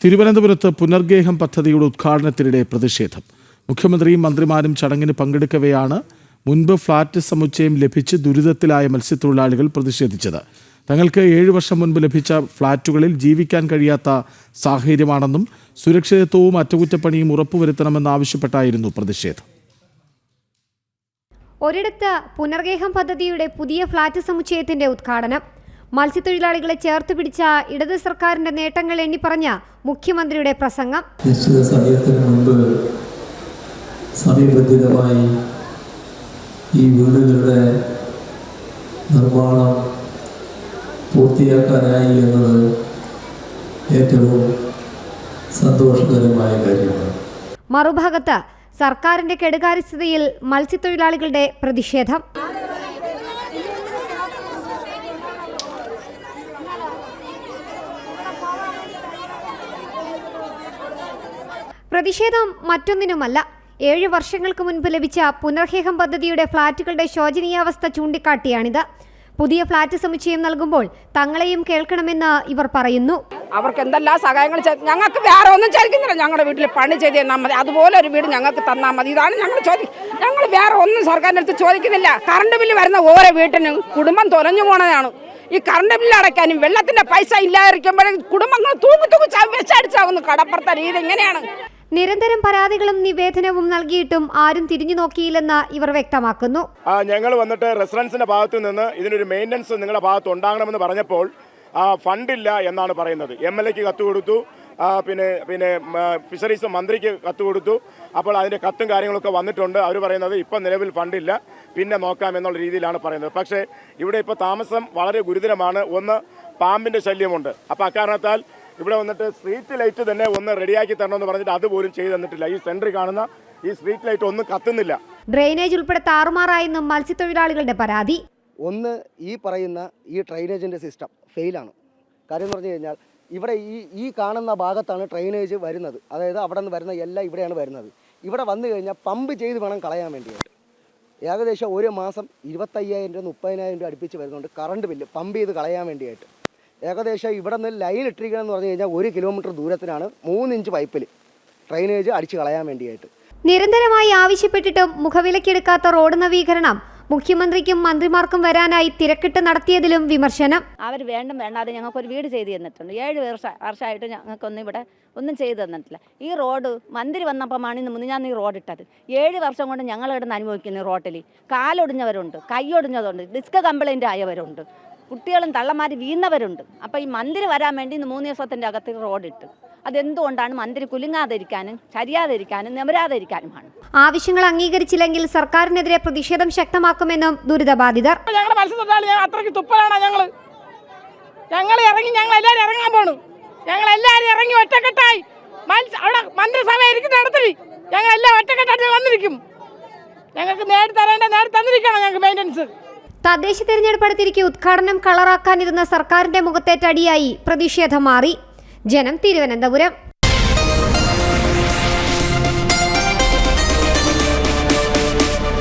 തിരുവനന്തപുരത്ത് പുനർഗേഹം പദ്ധതിയുടെ ഉദ്ഘാടനത്തിനിടെ പ്രതിഷേധം. മുഖ്യമന്ത്രിയും മന്ത്രിമാരും ചടങ്ങിന് പങ്കെടുക്കവെയാണ് മുൻപ് ഫ്ളാറ്റ് സമുച്ചയം ലഭിച്ച് ദുരിതത്തിലായ മത്സ്യത്തൊഴിലാളികൾ പ്രതിഷേധിച്ചത്. തങ്ങൾക്ക് ഏഴു വർഷം മുൻപ് ലഭിച്ച ഫ്ളാറ്റുകളിൽ ജീവിക്കാൻ കഴിയാത്ത സാഹചര്യമാണെന്നും സുരക്ഷിതത്വവും അറ്റകുറ്റപ്പണിയും ഉറപ്പുവരുത്തണമെന്നാവശ്യപ്പെട്ടായിരുന്നു പ്രതിഷേധം. ഒരിടത്ത് പുനർഗേഹം പദ്ധതിയുടെ പുതിയ ഫ്ളാറ്റ് സമുച്ചയത്തിന്റെ ഉദ്ഘാടനം മത്സ്യത്തൊഴിലാളികളെ ചേർത്ത് പിടിച്ച ഇടത് സർക്കാരിന്റെ നേട്ടങ്ങൾ എണ്ണിപ്പറഞ്ഞ മുഖ്യമന്ത്രിയുടെ പ്രസംഗം. നിശ്ചിത സമയത്തിന് മുൻപ് സമയബന്ധിതമായി ഈ വീടുകളുടെ നിർമ്മാണം പൂർത്തിയാക്കാനായി എന്നത് ഏറ്റവും സന്തോഷകരമായ കാര്യമാണ്. മറുഭാഗത്ത് സർക്കാരിന്റെ കെടുകാര്യസ്ഥതയിൽ മത്സ്യത്തൊഴിലാളികളുടെ പ്രതിഷേധം. പ്രതിഷേധം മറ്റൊന്നിനുമല്ല. ഏഴ് വർഷങ്ങൾക്ക് മുൻപ് ലഭിച്ച പുനർഹേഹം പദ്ധതിയുടെ ഫ്ളാറ്റുകളുടെ ശോചനീയാവസ്ഥ ചൂണ്ടിക്കാട്ടിയാണിത്. പുതിയ ഫ്ളാറ്റ് സമുച്ചയം നൽകുമ്പോൾ തങ്ങളെയും കേൾക്കണമെന്ന് ഇവർ പറയുന്നു. അവർക്ക് എന്തെല്ലാം സഹായങ്ങൾ ഞങ്ങൾക്ക് വേറെ ഒന്നും ചോദിക്കുന്നില്ല. ഞങ്ങളുടെ വീട്ടിൽ പണി ചെയ്ത് തന്നാൽ മതി. അതുപോലെ ഒരു വീട് ഞങ്ങൾക്ക് തന്നാൽ മതി. ഇതാണ് ഞങ്ങൾ ചോദി ഞങ്ങൾ വേറെ ഒന്നും സർക്കാരിന്റെ അടുത്ത് ചോദിക്കുന്നില്ല. കറണ്ട് ബില്ല് വരുന്ന ഓരോ വീട്ടിനും കുടുംബം തൊലഞ്ഞു പോണതാണ്. ഈ കറണ്ട് ബില്ല് അടയ്ക്കാനും വെള്ളത്തിന്റെ പൈസ ഇല്ലാതിരിക്കുമ്പോഴേ കുടുംബങ്ങൾ തൂങ്ങി തൂങ്ങി വെച്ചടിച്ചാകുന്നു കടപ്പുറത്തെ രീതി എങ്ങനെയാണ് നിരന്തരം പരാതികളും നിവേദനവും നൽകിയിട്ടും ആരും തിരിഞ്ഞു നോക്കിയില്ലെന്ന് ഇവർ വ്യക്തമാക്കുന്നു. ഞങ്ങൾ വന്നിട്ട് റെസിഡൻസിന്റെ ഭാഗത്ത് നിന്ന് ഇതിനൊരു മെയിന്റനൻസ് നിങ്ങളുടെ ഭാഗത്ത് ഉണ്ടാകണമെന്ന് പറഞ്ഞപ്പോൾ ഫണ്ടില്ല എന്നാണ് പറയുന്നത്. എം എൽ എക്ക് കത്ത് കൊടുത്തു. പിന്നെ പിന്നെ ഫിഷറീസ് മന്ത്രിക്ക് കത്ത് കൊടുത്തു. അപ്പോൾ അതിന്റെ കത്തും കാര്യങ്ങളൊക്കെ വന്നിട്ടുണ്ട്. അവർ പറയുന്നത് ഇപ്പം നിലവിൽ ഫണ്ടില്ല പിന്നെ നോക്കാം എന്നുള്ള രീതിയിലാണ് പറയുന്നത്. പക്ഷേ ഇവിടെ ഇപ്പോൾ താമസം വളരെ ഗുരുതരമാണ്. ഒന്ന് പാമ്പിന്റെ ശല്യമുണ്ട്. അപ്പോൾ അക്കാരണത്താൽ ഇവിടെ വന്നിട്ട് സ്ട്രീറ്റ് ലൈറ്റ് തന്നെ ഒന്ന് റെഡിയാക്കി തരണമെന്ന് പറഞ്ഞിട്ട് അതുപോലും ചെയ്തു തന്നിട്ടില്ല. ഈ സെന്ററിൽ കാണുന്ന ഈ സ്ട്രീറ്റ് ലൈറ്റ് ഒന്നും കത്തുന്നില്ല. ഡ്രെയിനേജ് ഉൾപ്പെടെ താറുമാറായെന്നും മത്സ്യത്തൊഴിലാളികളുടെ പരാതി. ഒന്ന് ഈ പറയുന്ന ഈ ഡ്രെയിനേജിന്റെ സിസ്റ്റം ഫെയിലാണ് കാര്യം എന്ന് പറഞ്ഞു കഴിഞ്ഞാൽ ഇവിടെ ഈ ഈ കാണുന്ന ഭാഗത്താണ് ഡ്രെയിനേജ് വരുന്നത്. അതായത് അവിടെ നിന്ന് വരുന്ന എല്ലാം ഇവിടെയാണ് വരുന്നത്. ഇവിടെ വന്നു കഴിഞ്ഞാൽ പമ്പ് ചെയ്ത് വേണം കളയാൻ വേണ്ടിയിട്ട്. ഏകദേശം ഒരു മാസം ഇരുപത്തയ്യായിരം രൂപ മുപ്പതിനായിരം രൂപ അടുപ്പിച്ച് വരുന്നുണ്ട് കറണ്ട് ബില്ല് പമ്പ് ചെയ്ത് കളയാൻ വേണ്ടിയിട്ട്. ഏകദേശം ഇവിടെ നിന്ന് ലൈൻ ഇട്ടിരിക്കണം എന്ന് പറഞ്ഞു കഴിഞ്ഞാൽ ഒരു കിലോമീറ്റർ ദൂരത്തിനാണ് മൂന്നിഞ്ച് പൈപ്പിൽ ഡ്രൈനേജ് അടിച്ചു കളയാൻ വേണ്ടിയായിട്ട്. നിരന്തരമായി ആവശ്യപ്പെട്ടിട്ടും മുഖവിലക്കെടുക്കാത്ത റോഡ് നവീകരണം മുഖ്യമന്ത്രിക്കും മന്ത്രിമാർക്കും വരാനായി തിരക്കിട്ട് നടത്തിയതിലും വിമർശനം. അവർ വേണ്ടും വേണ്ടാതെ ഞങ്ങൾക്കൊരു വീട് ചെയ്തു തന്നിട്ടുണ്ട്. ഏഴ് വർഷ വർഷമായിട്ട് ഞങ്ങൾക്കൊന്നും ഇവിടെ ഒന്നും ചെയ്തു തന്നിട്ടില്ല. ഈ റോഡ് മന്ത്രി വന്നപ്പോഴാണ് ഇന്ന് മുന്നേ ഞാൻ ഈ റോഡ് ഇട്ടത്. ഏഴ് വർഷം കൊണ്ട് ഞങ്ങൾ ഇവിടുന്ന് അനുഭവിക്കുന്നു ഈ റോട്ടിൽ കാലൊടിഞ്ഞവരുണ്ട് കൈയൊടിഞ്ഞതുണ്ട് ഡിസ്ക് കംപ്ലൈന്റ് ആയവരുണ്ട്. കുട്ടികളും തള്ളമാരി വീണവരുണ്ട് അപ്പോൾ ഈ മന്ത്രി വരാൻ വേണ്ടി ഇന്ന് മൂന്ന് ദിവസത്തിന്റെ അകത്ത് റോഡ് ഇട്ട് അതെന്തുകൊണ്ടാണ് മന്ത്രി കുലുങ്ങാതിരിക്കാനും ചരിയാതിരിക്കാനും നിമരാതിരിക്കാനുമാണ് ആവശ്യങ്ങൾ അംഗീകരിച്ചില്ലെങ്കിൽ സർക്കാരിനെതിരെ പ്രതിഷേധം ശക്തമാക്കുമെന്നും ദുരിതബാധിതർ ഞങ്ങളുടെ മത്സ്യത്തൊഴിലാളി ഞങ്ങൾ അത്രയ്ക്ക് തുപ്പലാണ് ഞങ്ങൾ ഞങ്ങൾ ഇറങ്ങി ഞങ്ങൾ എല്ലാവരും ഇറങ്ങാൻ പോണു. ഞങ്ങൾ എല്ലാവരും ഇറങ്ങി ഒറ്റക്കെട്ടായി. അവിടെ മന്ത്രിസഭ ഇരിക്കുന്ന ഇടത്തിൽ ഞങ്ങൾ എല്ലാം ഒറ്റക്കെട്ടായിട്ട് വന്നിരിക്കും. ഞങ്ങൾക്ക് നേടി തരേണ്ട നേടി തന്നിരിക്കണം ഞങ്ങൾക്ക് മെയിന്റനൻസ് തദ്ദേശ തെരഞ്ഞെടുപ്പ് അടുത്തിരിക്കെ ഉദ്ഘാടനം കളറാക്കാനിരുന്ന സർക്കാരിന്റെ മുഖത്തേറ്റടിയായി പ്രതിഷേധം മാറി. ജനം തിരുവനന്തപുരം.